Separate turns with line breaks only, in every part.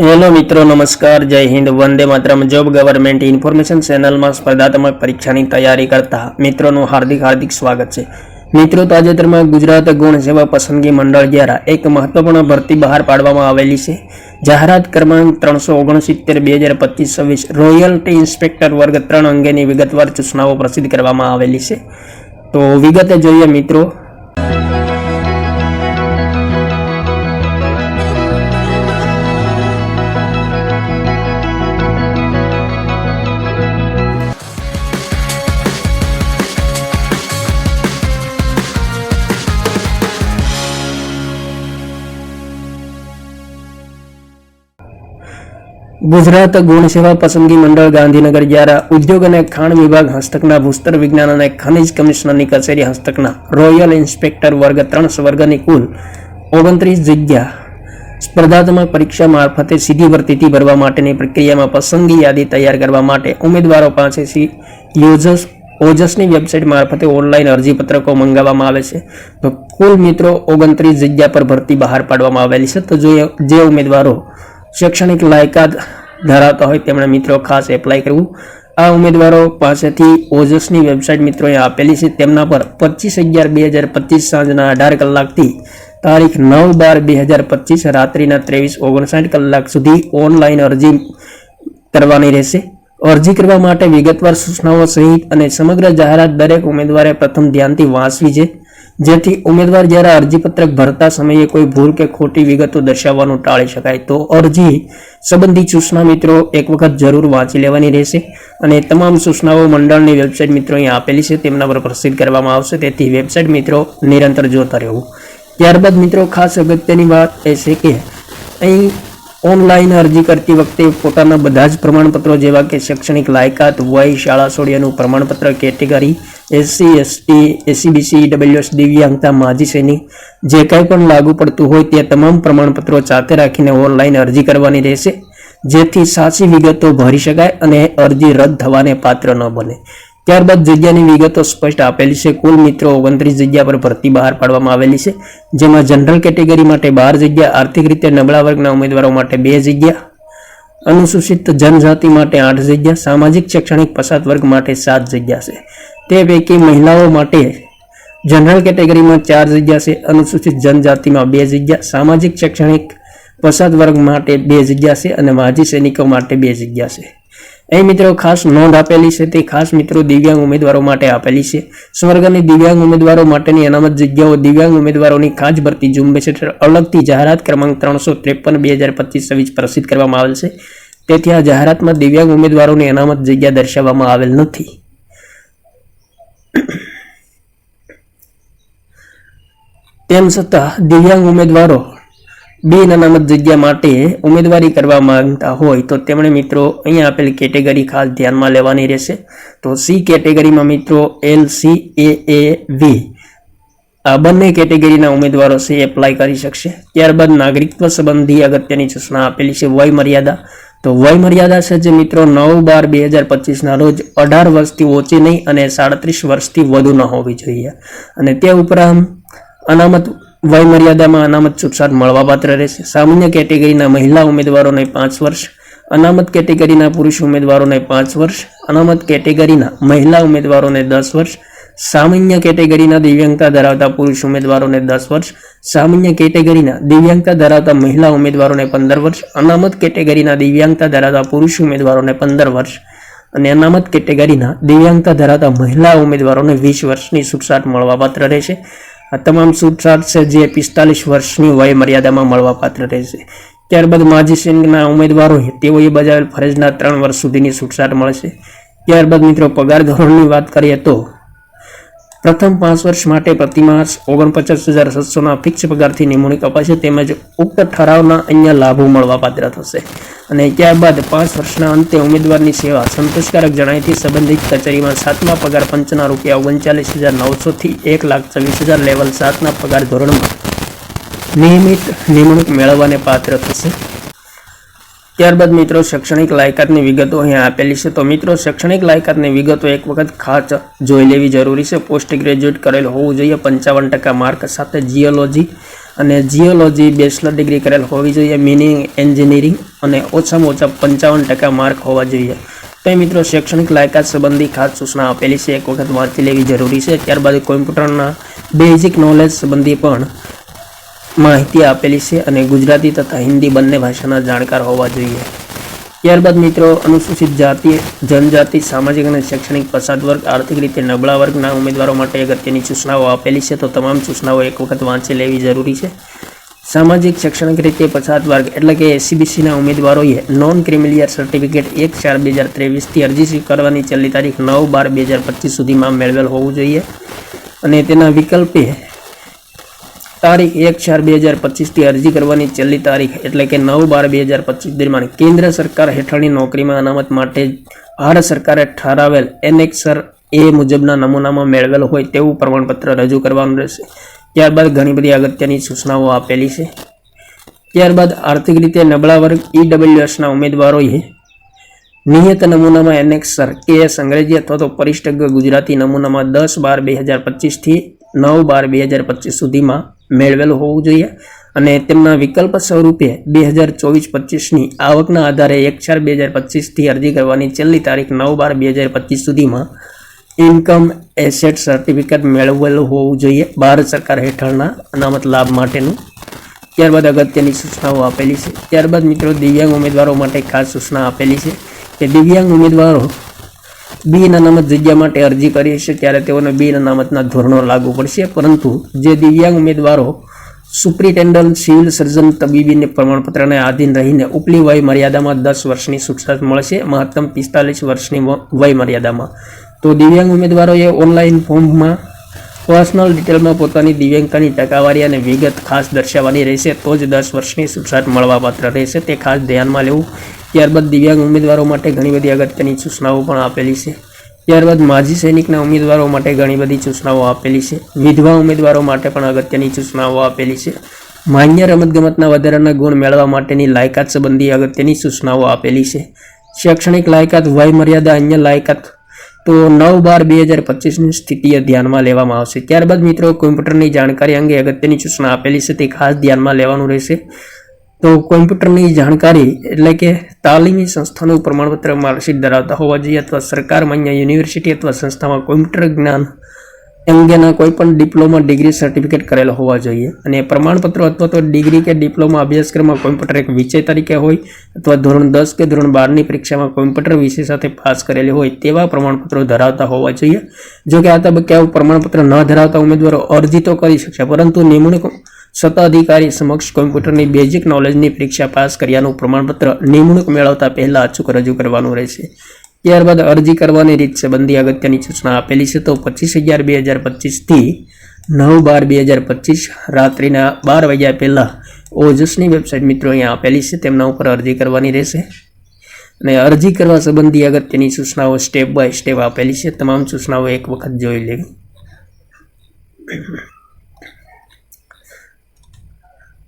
Hello મિત્રો, નમસ્કાર, જય હિન્દ, વંદે માતરમ. જોબ ગવર્મેન્ટ ઇન્ફોર્મેશન ચેનલમાં સ્પર્ધાત્મક પરીક્ષાની તૈયારી કરતા મિત્રોનું હાર્દિક હાર્દિક સ્વાગત છે. મિત્રો, તાજેતરમાં ગુજરાત ગુણ સેવા પસંદગી મંડળ દ્વારા એક મહત્વપૂર્ણ ભરતી બહાર પાડવામાં આવેલી છે. જાહેરાત ક્રમાંક ત્રણસો ઓગણસિત્તેર, બે હજાર પચીસ, છવ્વીસ રોયલ્ટી ઇન્સ્પેક્ટર વર્ગ ત્રણ અંગેની વિગતવાર સૂચનાઓ પ્રસિદ્ધ કરવામાં આવેલી છે. તો વિગતે જોઈએ મિત્રો ગુજરાત ગુણ સેવા પસંદગી મંડળ ગાંધીનગર દ્વારા ઉદ્યોગ અને ખાણ વિભાગ હસ્તકના ભૂસ્તર વિજ્ઞાન અને ખનિજ કમિશનરની કચેરી હસ્તકના રોયલ ઇન્સ્પેક્ટર વર્ગ ત્રણ વર્ગની કુલ ઓગણત્રીસ જગ્યા સ્પર્ધાત્મક પરીક્ષા મારફતે સીધી ભરતીથી ભરવા માટેની પ્રક્રિયામાં પસંદગી યાદી તૈયાર કરવા માટે ઉમેદવારો પાસેથી યોજસ ઓજસની વેબસાઇટ મારફતે ઓનલાઈન અરજીપત્રકો મંગાવવામાં આવે છે. તો કુલ મિત્રો ઓગણત્રીસ જગ્યા પર ભરતી બહાર પાડવામાં આવેલી છે. તો જે ઉમેદવારો શૈક્ષણિક લાયકાત ધરાવતા હોય તેમણે મિત્રો ખાસ એપ્લાય કરવું. આ ઉમેદવારો પાસેથી ઓજસની વેબસાઇટ મિત્રોએ આપેલી છે. તેમના પર પચીસ અગિયાર બે હજાર પચીસ સાંજના અઢાર કલાકથી તારીખ નવ બાર બે હજાર પચીસ રાત્રિના ત્રેવીસ ઓગણસાઠ કલાક સુધી ઓનલાઈન અરજી કરવાની રહેશે. અરજી કરવા માટે વિગતવાર સૂચનાઓ સહિત અને સમગ્ર જાહેરાત દરેક ઉમેદવારે પ્રથમ ધ્યાનથી વાંચવી છે. જેથી ઉમેદવાર જ્યારે અરજીપત્રક ભરતા સમયે કોઈ ભૂલ કે ખોટી વિગતો દર્શાવવાનું ટાળી શકાય, તો અરજી સંબંધિત સૂચના મિત્રો એક વખત જરૂર વાંચી લેવાની રહેશે. અને તમામ સૂચનાઓ મંડળની વેબસાઇટ મિત્રો અહીં આપેલી છે, તેમના પર પ્રસિદ્ધ કરવામાં આવશે. તેથી વેબસાઇટ મિત્રો નિરંતર જોતા રહેવું. ત્યારબાદ મિત્રો ખાસ અગત્યની વાત એ છે કે અહીં ઓનલાઈન અરજી કરતી વખતે પોતાના બધા જ પ્રમાણપત્રો જેવા કે શૈક્ષણિક લાયકાત, વય, શાળા સોડિયાનું પ્રમાણપત્ર, category SC ST SEBC EWS દિવ્યાંગતા માજી સૈનિક જે કંઈ પણ લાગુ પડતું હોય તે તમામ પ્રમાણપત્રો સાથે રાખીને ઓનલાઈન અરજી કરવાની રહેશે. જેથી સાચી વિગતો ભરી શકાય અને અરજી રદ થવાને પાત્ર ન બને. ત્યારબાદ જગ્યાની વિગતો સ્પષ્ટ આપેલી છે. કુલ મિત્રો ઓગણત્રીસ જગ્યા પર ભરતી બહાર પાડવામાં આવેલી છે. જેમાં જનરલ કેટેગરી માટે બાર જગ્યા, આર્થિક રીતે નબળા વર્ગના ઉમેદવારો માટે બે જગ્યા અનુસૂચિત જનજાતિ માટે આઠ જગ્યા, સામાજિક શૈક્ષણિક પછાત વર્ગ માટે સાત જગ્યા છે. તે પૈકી મહિલાઓ માટે જનરલ કેટેગરીમાં ચાર જગ્યા છે, અનુસૂચિત જનજાતિમાં બે જગ્યા, સામાજિક શૈક્ષણિક પછાત વર્ગ માટે બે જગ્યા છે અને માજી સૈનિકો માટે બે જગ્યા છે. અહીં મિત્રો ખાસ નોંધ આપેલી છે તે ખાસ મિત્રો દિવ્યાંગ ઉમેદવારો માટે આપેલી છે. સ્વર્ગની દિવ્યાંગ ઉમેદવારો માટેની અનામત જગ્યાઓ દિવ્યાંગ ઉમેદવારોની ખાસ ભરતી ઝુંબેશ હેઠળ અલગથી જાહેરાત ક્રમાંક ત્રણસો ત્રેપન બે હજાર પચીસ છવ્વીસ પ્રસિદ્ધ કરવામાં આવેલ છે. તેથી આ જાહેરાતમાં દિવ્યાંગ ઉમેદવારોની અનામત જગ્યા દર્શાવવામાં આવેલ નથી. તેમ છતાં દિવ્યાંગ ઉમેદવારો બિન અનામત જગ્યા માટે ઉમેદવારી કરવા માંગતા હોય તો તેમણે મિત્રો અહીંયા આપેલ કેટેગરી ખાસ ધ્યાનમાં લેવાની રહેશે. તો સી કેટેગરીમાં મિત્રો એલ, સી, એ એ, વી આ બંને કેટેગરીના ઉમેદવારો છે એપ્લાય કરી શકશે. ત્યારબાદ નાગરિકત્વ સંબંધી અગત્યની સૂચના આપેલી છે વય મર્યાદા. તો વય મર્યાદા છે જે મિત્રો નવ બાર બે હજાર પચીસના રોજ અઢાર વર્ષથી ઓછી નહીં અને સાડત્રીસ વર્ષથી વધુ ન હોવી જોઈએ. અને તે ઉપરાંત અનામત વય મર્યાદામાં અનામત છૂટછાટ મળવાપાત્ર રહેશે. સામાન્ય કેટેગરીના મહિલા ઉમેદવારોને પાંચ વર્ષ, અનામત કેટેગરીના પુરુષ ઉમેદવારોને પાંચ વર્ષ, અનામત કેટેગરીના મહિલા ઉમેદવારોને દસ વર્ષ, સામાન્ય કેટેગરીના દિવ્યાંગતા ધરાવતા પુરુષ ઉમેદવારોને દસ વર્ષ, સામાન્ય કેટેગરીના દિવ્યાંગતા ધરાવતા મહિલા ઉમેદવારોને પંદર વર્ષ, અનામત કેટેગરીના દિવ્યાંગતા ધરાવતા પુરુષ ઉમેદવારોને પંદર વર્ષ અને અનામત કેટેગરીના દિવ્યાંગતા ધરાવતા મહિલા ઉમેદવારોને વીસ વર્ષની છૂટછાટ મળવાપાત્ર રહેશે. આ તમામ સૂત્રાર્થ છે જે પિસ્તાલીસ વર્ષની વય મર્યાદામાં મળવાપાત્ર રહેશે. ત્યારબાદ માજી સૈનિકના ઉમેદવારો તેઓએ બજાવેલ ફરજના ત્રણ વર્ષ સુધીની છૂટછાટ મળશે. ત્યારબાદ મિત્રો પગાર ધોરણની વાત કરીએ તો પ્રથમ પાંચ વર્ષ માટે પ્રતિ માસ ઓગણપચાસ હજાર સાતસોના ફિક્સ પગારથી નિમણૂક અપાશે તેમજ ઉક્ત ઠરાવના અન્ય લાભો મળવાપાત્ર થશે. અને ત્યારબાદ પાંચ વર્ષના અંતે ઉમેદવારની સેવા સંતોષકારક જણાયથી સંબંધિત કચેરીમાં સાતમા પગાર પંચના રૂપિયા ઓગણચાલીસ હજાર નવસોથી એક લાખ છવ્વીસ હજાર લેવલ સાતના પગાર ધોરણમાં નિયમિત નિમણૂક મેળવવાને પાત્ર થશે. ત્યારબાદ મિત્રો, શૈક્ષણિક લાયકાતની વિગતો અહીંયા આપેલી છે. તો મિત્રો, શૈક્ષણિક લાયકાતની વિગતો એક વખત ખાસ જોઈ લેવી જરૂરી છે. પોસ્ટ ગ્રેજ્યુએટ કરેલ હોવું જોઈએ. પંચાવન ટકા માર્ક સાથે જીઓલોજી અને જીઓલોજી બેચલર ડિગ્રી કરેલ હોવી જોઈએ. મિનિંગ એન્જિનિયરિંગ અને ઓછામાં ઓછા પંચાવન ટકા માર્ક હોવા જોઈએ. તો મિત્રો, શૈક્ષણિક લાયકાત સંબંધી ખાસ સૂચના આપેલી છે. એક વખત વાંચી લેવી જરૂરી છે. ત્યારબાદ કોમ્પ્યુટરના બેઝિક નોલેજ સંબંધી પણ માહિતી આપેલી છે અને ગુજરાતી તથા હિન્દી બંને ભાષાના જાણકાર હોવા જોઈએ. ત્યારબાદ મિત્રો, અનુસૂચિત જાતિ, જનજાતિ, સામાજિક અને શૈક્ષણિક પછાત વર્ગ, આર્થિક રીતે નબળા વર્ગના ઉમેદવારો માટે અગત્યની સૂચનાઓ આપેલી છે, તો તમામ સૂચનાઓ એક વખત વાંચી લેવી જરૂરી છે. સામાજિક, શૈક્ષણિક રીતે પછાત વર્ગ એટલે કે એસસીબીસીના ઉમેદવારોએ નોન ક્રિમિલિયર સર્ટિફિકેટ એક ચાર બે હજાર ત્રેવીસથી અરજી સ્વીકારવાની છેલ્લી તારીખ નવ બાર બે હજાર પચીસ સુધીમાં મેળવેલ હોવું જોઈએ. અને તેના વિકલ્પે તારીખ એક ચાર બે હજાર પચીસથી અરજી કરવાની છેલ્લી તારીખ એટલે કે નવ બાર બે હજાર પચીસ દરમિયાન કેન્દ્ર સરકાર હેઠળની નોકરીમાં અનામત માટે ભારત સરકારે ઠરાવેલ એનેક્સર એ મુજબના નમૂનામાં મેળવેલ હોય તેવું પ્રમાણપત્ર રજૂ કરવાનું રહેશે. ત્યારબાદ ઘણી બધી અગત્યની સૂચનાઓ આપેલી છે. ત્યારબાદ આર્થિક રીતે નબળા વર્ગ ઈડબ્લ્યુએસના ઉમેદવારોએ નિયત નમૂનામાં એનેક્સર કે એસ અંગ્રેજી અથવા તો પરિષ્ઠ ગુજરાતી નમૂનામાં દસ બાર બે હજાર પચીસથી નવ બાર બે હજાર પચીસ સુધીમાં મેળવેલું હોવું જોઈએ અને તેમના વિકલ્પ સ્વરૂપે બે હજાર ચોવીસ પચીસની આવકના આધારે એક ચાર બે હજાર પચીસથી અરજી કરવાની છેલ્લી તારીખ નવ બાર બે હજાર પચીસ સુધીમાં ઇન્કમ એસેટ સર્ટિફિકેટ મેળવેલું હોવું જોઈએ ભારત સરકાર હેઠળના અનામત લાભ માટેનું. ત્યારબાદ અગત્યની સૂચનાઓ આપેલી છે. ત્યારબાદ મિત્રો દિવ્યાંગ ઉમેદવારો માટે ખાસ સૂચના આપેલી છે કે દિવ્યાંગ ઉમેદવારો બિન અનામત જગ્યા માટે અરજી કરી છે, ત્યારે તેઓને બિન અનામતના ધોરણો લાગુ પડશે. પરંતુ જે દિવ્યાંગ ઉમેદવારો સુપ્રિન્ટેન્ડન્ટ સિવિલ સર્જન તબીબીને પ્રમાણપત્રને આધીન રહીને ઉપલી વય મર્યાદામાં દસ વર્ષની છૂટછાટ મળશે, મહત્તમ પિસ્તાલીસ વર્ષની વય મર્યાદામાં. તો દિવ્યાંગ ઉમેદવારોએ ઓનલાઈન ફોર્મમાં પર્સનલ ડિટેલમાં પોતાની દિવ્યાંગતાની ટકાવારી અને વિગત ખાસ દર્શાવવાની રહેશે, તો જ દસ વર્ષની છૂટછાટ મળવાપાત્ર રહેશે. તે ખાસ ધ્યાનમાં લેવું ત્યારબાદ દિવ્યાંગ ઉમેદવારો માટે ઘણી બધી અગત્યની સૂચનાઓ પણ આપેલી છે. ત્યારબાદ માજી સૈનિકના ઉમેદવારો માટે ઘણી બધી સૂચનાઓ આપેલી છે. વિધવા ઉમેદવારો માટે પણ અગત્યની સૂચનાઓ આપેલી છે. માન્ય રમતગમતના વધારાના ગુણ મેળવવા માટેની લાયકાત સંબંધી અગત્યની સૂચનાઓ આપેલી છે. શૈક્ષણિક લાયકાત વય મર્યાદા અન્ય લાયકાત તો નવ બાર બે હજાર પચીસની સ્થિતિએ ધ્યાનમાં લેવામાં આવશે. ત્યારબાદ મિત્રો, કોમ્પ્યુટરની જાણકારી અંગે અગત્યની સૂચના આપેલી છે તે ખાસ ધ્યાનમાં લેવાનું રહેશે. તો કોમ્પ્યુટરની જાણકારી એટલે કે તાલીમી સંસ્થાનું પ્રમાણપત્ર માર્કશીટ ધરાવતા હોવા જોઈએ અથવા સરકાર માન્ય યુનિવર્સિટી અથવા સંસ્થામાં કોમ્પ્યુટર જ્ઞાન અંગેના કોઈ પણ ડિપ્લોમા, ડિગ્રી સર્ટિફિકેટ કરેલો હોવા જોઈએ. અને પ્રમાણપત્રો અથવા તો ડિગ્રી કે ડિપ્લોમા અભ્યાસક્રમમાં કોમ્પ્યુટર એક વિષય તરીકે હોય અથવા ધોરણ દસ કે ધોરણ બારની પરીક્ષામાં કોમ્પ્યુટર વિષય સાથે પાસ કરેલી હોય તેવા પ્રમાણપત્રો ધરાવતા હોવા જોઈએ. જો કે આ તબક્કે આવું પ્રમાણપત્ર ન ધરાવતા ઉમેદવારો અરજી તો કરી શકશે, પરંતુ નિમણૂક સત્તાધિકારી સમક્ષ કોમ્પ્યુટરની બેઝિક નોલેજની પરીક્ષા પાસ કર્યાનું પ્રમાણપત્ર નિમણૂક મેળવતા પહેલા અચૂક રજૂ કરવાનું રહેશે. ત્યારબાદ અરજી કરવાની રીત સંબંધી અગત્યની સૂચના આપેલી છે તો પચીસ અગિયાર બે હજાર પચીસથી નવ બાર બે હજાર પચીસ રાત્રિના બાર વાગ્યા પહેલાં ઓજસની વેબસાઇટ મિત્રો અહીંયા આપેલી છે, તેમના ઉપર અરજી કરવાની રહેશે. અને અરજી કરવા સંબંધી અગત્યની સૂચનાઓ સ્ટેપ બાય સ્ટેપ આપેલી છે. તમામ સૂચનાઓ એક વખત જોઈ લેવી.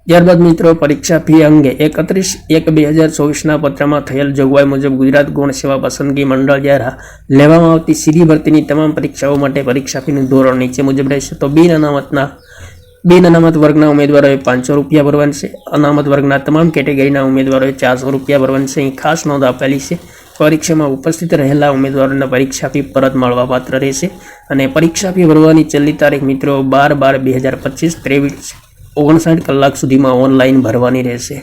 ત્યારબાદ મિત્રો પરીક્ષા ફી અંગે એકત્રીસ એક બે હજાર ચોવીસના પત્રમાં થયેલ જોગવાઈ મુજબ ગુજરાત ગૌણ સેવા પસંદગી મંડળ દ્વારા લેવામાં આવતી સીધી ભરતીની તમામ પરીક્ષાઓ માટે પરીક્ષા ફીનું ધોરણ નીચે મુજબ રહેશે. તો બિન અનામતના, બિન અનામત વર્ગના ઉમેદવારોએ પાંચસો રૂપિયા ભરવાના છે. અનામત વર્ગના તમામ કેટેગરીના ઉમેદવારોએ ચારસો રૂપિયા ભરવાની છે. અહીં ખાસ નોંધ આપેલી છે. પરીક્ષામાં ઉપસ્થિત રહેલા ઉમેદવારોને પરીક્ષા ફી પરત મળવાપાત્ર રહેશે અને પરીક્ષા ફી ભરવાની છેલ્લી તારીખ મિત્રો બાર બાર બે હજાર પચીસ ત્રેવીસ ઓગણસાઠ કલાક સુધીમાં ઓનલાઈન ભરવાની રહેશે.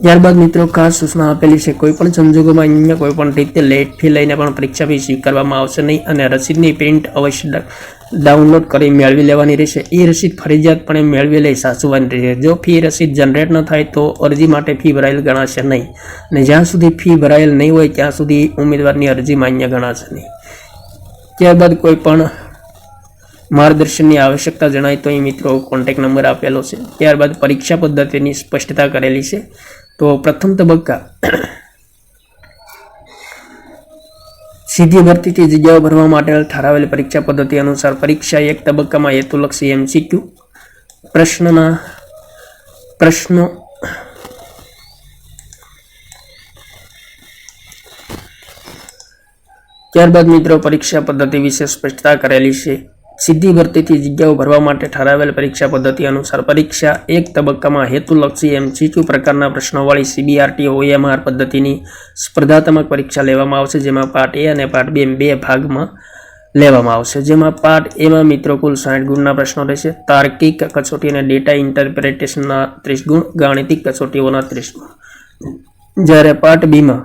ત્યારબાદ મિત્રો, ખાસ સૂચના આપેલી છે, કોઈપણ સંજોગોમાં અન્ય કોઈપણ રીતે લેટ ફી લઈને પણ પરીક્ષા ફી સ્વીકારવામાં આવશે નહીં અને રસીદની પ્રિન્ટ અવશ્ય ડાઉનલોડ કરી મેળવી લેવાની રહેશે. એ રસીદ ફરજિયાતપણે મેળવી લઈ સાચવવાની રહેશે. જો ફી રસીદ જનરેટ ન થાય તો અરજી માટે ફી ભરાયેલ ગણાશે નહીં અને જ્યાં સુધી ફી ભરાયેલ નહીં હોય ત્યાં સુધી ઉમેદવારની અરજી માન્ય ગણાશે નહીં. ત્યારબાદ કોઈ પણ માર્ગદર્શનની આવશ્યકતા જણાય તો અહીં મિત્રો કોન્ટેક નંબર આપેલો છે. ત્યારબાદ પરીક્ષા પદ્ધતિની સ્પષ્ટતા કરેલી છે. તો પ્રથમ તબક્કા સીધી ભરતીથી જગ્યાઓ ભરવા માટે ઠરાવેલ પરીક્ષા પદ્ધતિ અનુસાર પરીક્ષા એક તબક્કામાં હેતુલક્ષી એમસીક્યુ પ્રશ્નના પ્રશ્નો ત્યારબાદ મિત્રો પરીક્ષા પદ્ધતિ વિશે સ્પષ્ટતા કરેલી છે. સીધી ભરતીથી જગ્યાઓ ભરવા માટે ઠરાવેલ પરીક્ષા પદ્ધતિ અનુસાર પરીક્ષા એક તબક્કામાં હેતુલક્ષી એમ એમસીક્યુ પ્રકારના પ્રશ્નોવાળી સીબીઆરટી ઓએમઆર પદ્ધતિની સ્પર્ધાત્મક પરીક્ષા લેવામાં આવશે, જેમાં પાર્ટ એ અને પાર્ટ બી એમ બે ભાગમાં લેવામાં આવશે. જેમાં પાર્ટ એમાં મિત્રો કુલ સાઠ ગુણના પ્રશ્નો રહેશે. તાર્કિક કસોટી અને ડેટા ઇન્ટરપ્રિટેશનના ત્રીસ ગુણ, ગાણિતિક કસોટીઓના ત્રીસ ગુણ. જ્યારે પાર્ટ બીમાં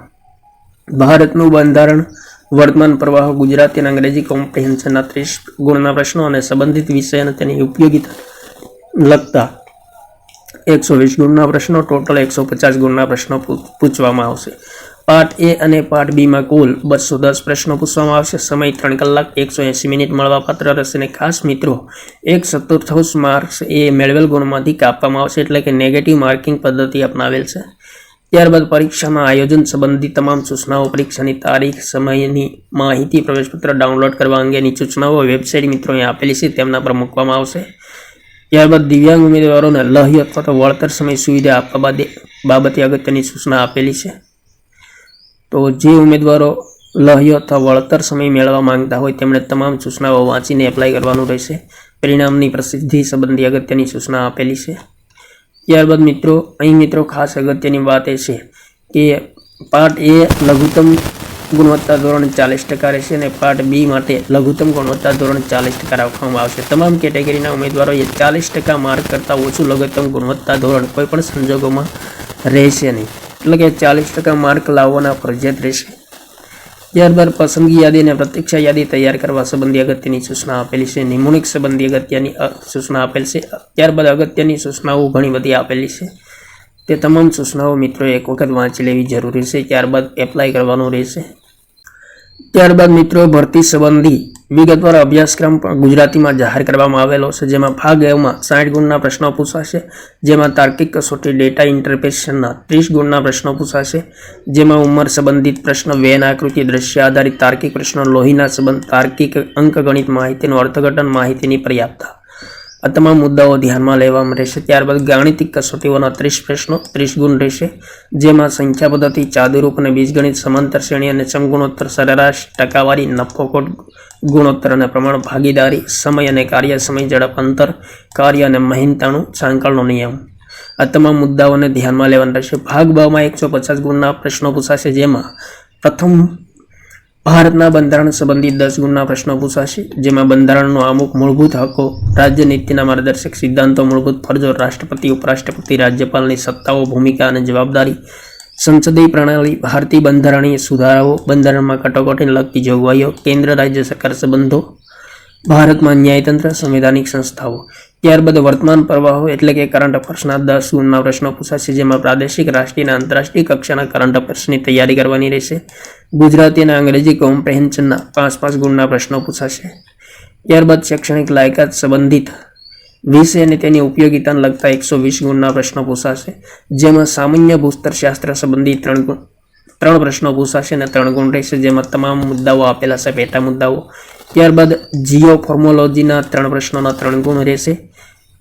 ભારતનું બંધારણ વર્તમાન પ્રવાહો ગુજરાતી અને અંગ્રેજી કોમ્પ્રિહેન્શનના ત્રીસ ગુણના પ્રશ્નો અને સંબંધિત વિષય અને તેની ઉપયોગિતા લગતા એકસો વીસ ગુણના પ્રશ્નો, ટોટલ એકસો પચાસ ગુણના પ્રશ્નો પૂછવામાં આવશે. પાર્ટ એ અને પાર્ટ બીમાં કુલ બસો દસ પ્રશ્નો પૂછવામાં આવશે. સમય ત્રણ કલાક, એકસો એંસી મિનિટ મળવાપાત્ર રહેશે અને ખાસ મિત્રો, એક ચતુર્થાંશ માર્ક્સ એ મેળવેલ ગુણમાંથી કાપવામાં આવશે. એટલે કે નેગેટિવ માર્કિંગ પદ્ધતિ અપનાવેલ છે. ત્યારબાદ પરીક્ષાના આયોજન સંબંધી તમામ સૂચનાઓ, પરીક્ષાની તારીખ, સમયની માહિતી, પ્રવેશપત્ર ડાઉનલોડ કરવા અંગેની સૂચનાઓ, વેબસાઇટ મિત્રોએ આપેલી છે, તેમના પર મૂકવામાં આવશે. ત્યારબાદ દિવ્યાંગ ઉમેદવારોને લહી અથવા તો વળતર સમય સુવિધા આપવા બાદે બાબતે અગત્યની સૂચના આપેલી છે. તો જે ઉમેદવારો લહ્ય અથવા વળતર સમય મેળવવા માંગતા હોય, તેમણે તમામ સૂચનાઓ વાંચીને એપ્લાય કરવાનું રહેશે. પરિણામની પ્રસિદ્ધિ સંબંધી અગત્યની સૂચના આપેલી છે. ત્યારબાદ મિત્રો, અહીં મિત્રો ખાસ અગત્યની વાત એ છે કે પાર્ટ એ લઘુત્તમ ગુણવત્તા ધોરણ ચાલીસ ટકા રહેશે અને પાર્ટ બી માટે લઘુત્તમ ગુણવત્તા ધોરણ ચાલીસ ટકા રાખવામાં આવશે. તમામ કેટેગરીના ઉમેદવારોએ ચાલીસ ટકા માર્ક કરતાં ઓછું લઘુત્તમ ગુણવત્તા ધોરણ કોઈપણ સંજોગોમાં રહેશે નહીં. એટલે કે ચાલીસ ટકા માર્ક લાવવાના ફરજિયાત રહેશે. ત્યારબાદ પસંદગી યાદી અને પ્રતીક્ષા યાદી તૈયાર કરવા સંબંધી અગત્યની સૂચના આપેલી છે. નિમણૂક સંબંધી અગત્યની સૂચના આપેલ છે. ત્યારબાદ અગત્યની સૂચનાઓ ઘણી બધી આપેલી છે. તે તમામ સૂચનાઓ મિત્રો એક વખત વાંચી લેવી જરૂરી છે. ત્યારબાદ એપ્લાય કરવાનું રહેશે. ત્યારબાદ મિત્રો, ભરતી સંબંધી વિગતવાર અભ્યાસક્રમ પણ ગુજરાતીમાં જાહેર કરવામાં આવેલો છે, જેમાં ભાગ એમાં સાઠ ગુણના પ્રશ્નો પૂછાશે, જેમાં તાર્કિક કસોટી ડેટા ઇન્ટરપ્રેશનના ત્રીસ ગુણના પ્રશ્નો પૂછાશે, જેમાં ઉંમર સંબંધિત પ્રશ્ન, વેન આકૃતિ, દ્રશ્ય આધારિત તાર્કિક પ્રશ્નો, લોહીના સંબંધ, તાર્કિક અંકગણિત માહિતીનું અર્થઘટન માહિતીની પર્યાપ્તતા આ તમામ મુદ્દાઓ ધ્યાનમાં લેવામાં રહેશે. ત્યારબાદ ગાણિતિક કસોટીઓના ત્રીસ પ્રશ્નો, ત્રીસ ગુણ રહેશે, જેમાં સંખ્યા પદ્ધતિ, ચાદુરૂપ અને બીજગણિત સમાંતર શ્રેણી અને સમગુણોત્તર સરેરાશ ટકાવારી નફો નફોખોટ ગુણોત્તર અને પ્રમાણ ભાગીદારી, સમય અને કાર્ય, સમય, ઝડપ, અંતર, કાર્ય અને મહિનતાણું, સાંકળનો નિયમ. આ તમામ મુદ્દાઓને ધ્યાનમાં લેવાના રહેશે. ભાગ બામાં એકસો પચાસ ગુણના પ્રશ્નો પૂછાશે, જેમાં પ્રથમ, ભારતના બંધારણ સંબંધિત દસ ગુણના પ્રશ્નો પૂછાશે, જેમાં બંધારણનો અમુક મૂળભૂત હકો, રાજ્ય નીતિના માર્ગદર્શક સિદ્ધાંતો, મૂળભૂત ફરજો, રાષ્ટ્રપતિ, ઉપરાષ્ટ્રપતિ, રાજ્યપાલની સત્તાઓ, ભૂમિકા અને જવાબદારી સંસદીય પ્રણાલી, ભારતીય બંધારણીય સુધારાઓ, બંધારણમાં કટોકટીને લગતી જોગવાઈઓ, કેન્દ્ર, રાજ્ય સરકાર સંબંધો, ભારતમાં ન્યાયતંત્ર, સંવિધાનિક સંસ્થાઓ. ત્યારબાદ વર્તમાન પ્રવાહો એટલે કે કરંટ અફેર્સના દસ ગુણના પ્રશ્નો પૂછાશે, જેમાં પ્રાદેશિક, રાષ્ટ્રીય અને આંતરરાષ્ટ્રીય કક્ષાના કરંટ અફેર્સની તૈયારી કરવાની રહેશે. ગુજરાતી અને અંગ્રેજી કોમ્પ્રેહેન્શનના પાંચ પાંચ ગુણના પ્રશ્નો પૂછાશે. ત્યારબાદ શૈક્ષણિક લાયકાત સંબંધિત વિષય અને તેની ઉપયોગિતાને લગતા એકસો વીસ ગુણના પ્રશ્નો પૂછાશે, જેમાં સામાન્ય ભૂસ્તરશાસ્ત્ર સંબંધી ત્રણ ગુણ, ત્રણ પ્રશ્નો પૂછાશે અને ત્રણ ગુણ રહેશે, જેમાં તમામ મુદ્દાઓ આપેલા છે, પેટા મુદ્દાઓ. ત્યારબાદ જીઓ ફોર્મોલોજીના ત્રણ પ્રશ્નોના ત્રણ ગુણ રહેશે,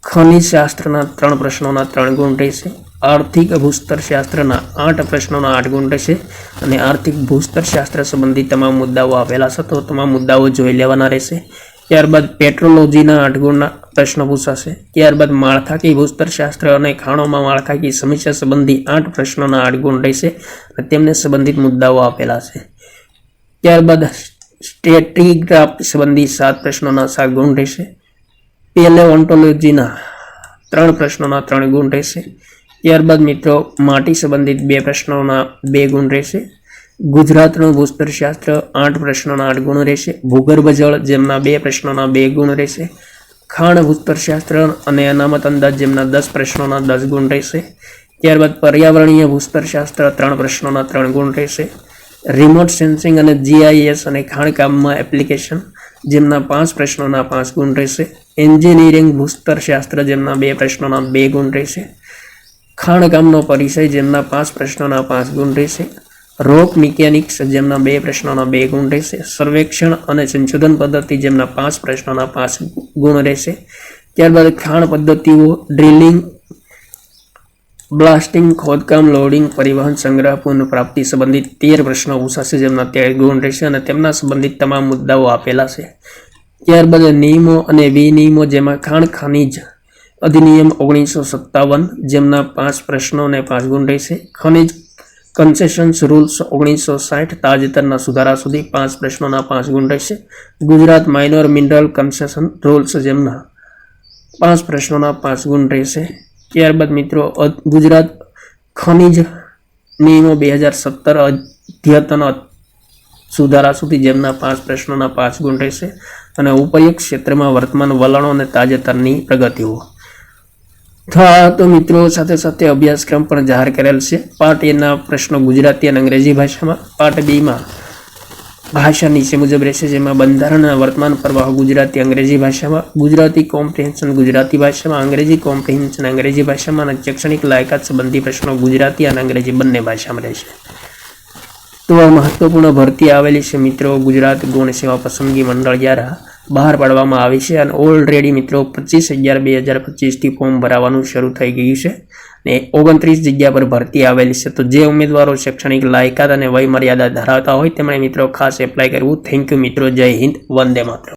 ખનિજ શાસ્ત્રના ત્રણ પ્રશ્નોના ત્રણ ગુણ રહેશે, આર્થિક ભૂસ્તરશાસ્ત્રના આઠ પ્રશ્નોના આઠ ગુણ રહેશે અને આર્થિક ભૂસ્તરશાસ્ત્ર સંબંધી તમામ મુદ્દાઓ આપેલા છે, તો તમામ મુદ્દાઓ જોઈ લેવાના રહેશે. ત્યારબાદ પેટ્રોલોજીના આઠ ગુણના પ્રશ્નો પૂછાશે. ત્યારબાદ માળખાકીય ભૂસ્તરશાસ્ત્ર અને ખાણોમાં માળખાકીય સમસ્યા સંબંધી આઠ પ્રશ્નોના આઠ ગુણ રહેશે અને તેમને સંબંધિત મુદ્દાઓ આપેલા છે. ત્યારબાદ સ્ટેટિગ્રાફ સંબંધી સાત પ્રશ્નોના સાત ગુણ રહેશે. પેલેઓન્ટોલોજીના ત્રણ પ્રશ્નોના ત્રણ ગુણ રહેશે. ત્યારબાદ મિત્રો માટી સંબંધિત બે પ્રશ્નોના બે ગુણ રહેશે. ગુજરાતનું ભૂસ્તરશાસ્ત્ર આઠ પ્રશ્નોના આઠ ગુણ રહેશે. ભૂગર્ભ જળ જેમના બે પ્રશ્નોના બે ગુણ રહેશે. ખાણ ભૂસ્તરશાસ્ત્ર અને અનામત અંદાજ જેમના દસ પ્રશ્નોના દસ ગુણ રહેશે. ત્યારબાદ પર્યાવરણીય ભૂસ્તરશાસ્ત્ર ત્રણ પ્રશ્નોના ત્રણ ગુણ રહેશે. રિમોટ સેન્સિંગ અને જીઆઈએસ અને ખાણકામમાં એપ્લિકેશન જેમના પાંચ પ્રશ્નોના પાંચ ગુણ રહેશે. એન્જિનિયરિંગ ભૂસ્તરશાસ્ત્ર જેમના બે પ્રશ્નોના બે ગુણ રહેશે. ખાણકામનો પરિચય જેમના પાંચ પ્રશ્નોના પાંચ ગુણ રહેશે. રોક મિકેનિક્સ, જેમના બે પ્રશ્નોના બે ગુણ રહેશે. સર્વેક્ષણ અને સંશોધન પદ્ધતિ જેમના પાંચ પ્રશ્નોના પાંચ ગુણ રહેશે. ત્યારબાદ ખાણ પદ્ધતિઓ ડ્રિલિંગ બ્લાસ્ટિંગ ખોદકામ લોડિંગ પરિવહન સંગ્રહ, પુનઃપ્રાપ્તિ સંબંધિત તેર પ્રશ્નો પૂછાશે, જેમના તેર ગુણ રહેશે અને તેમના સંબંધિત તમામ મુદ્દાઓ આપેલા છે. ત્યારબાદ નિયમો અને વિનિયમો જેમાં ખાણ ખનિજ અધિનિયમ ઓગણીસો સત્તાવન જેમના પાંચ પ્રશ્નો અને પાંચ ગુણ રહેશે. ખનિજ કન્સેશન્સ રૂલ્સ ઓગણીસો સાઠ, તાજેતરના સુધારા સુધી પાંચ પ્રશ્નોના પાંચ ગુણ રહેશે. Gujarat minor mineral concession rules જેમના પાંચ પ્રશ્નોના પાંચ ગુણ રહેશે. ત્યારબાદ મિત્રો ગુજરાત ખનિજ નિયમો બે હજાર સત્તર અધ્યતન સુધારા સુધી જેમના પાંચ પ્રશ્નોના પાંચ ગુણ રહેશે. અને ઉપયોગ ક્ષેત્રમાં વર્તમાન વલણો અને તાજેતરની પ્રગતિઓ. હા, તો મિત્રો, સાથે સાથે અભ્યાસક્રમ પણ જાહેર કરેલ છે. પાર્ટ એના પ્રશ્નો ગુજરાતી અને અંગ્રેજી ભાષામાં. પાર્ટ બીમાં ભાષા નીચે મુજબ રહેશે, જેમાં બંધારણના વર્તમાન પ્રવાહ ગુજરાતી, અંગ્રેજી ભાષામાં. ગુજરાતી કોમ્પ્રિહેન્શન ગુજરાતી ભાષામાં, અંગ્રેજી કોમ્પ્રિહેન્શન અંગ્રેજી ભાષામાં, અને શૈક્ષણિક લાયકાત સંબંધી પ્રશ્નો ગુજરાતી અને અંગ્રેજી બંને ભાષામાં રહેશે. તો આ મહત્વપૂર્ણ ભરતી આવેલી છે, મિત્રો. ગુજરાત ગુણ સેવા પસંદગી મંડળ દ્વારા બહાર પાડવામાં આવી છે અને ઓલરેડી મિત્રો પચીસ અગિયાર બે હજાર પચીસથી ફોર્મ ભરાવાનું શરૂ થઈ ગયું છે. ને ઓગણત્રીસ જગ્યા પર ભરતી આવેલી છે. તો જે ઉમેદવારો શૈક્ષણિક લાયકાત અને વય મર્યાદા ધરાવતા હોય તેમણે મિત્રો ખાસ એપ્લાય કરવું. થેન્ક યુ મિત્રો. જય હિન્દ. વંદે માત્ર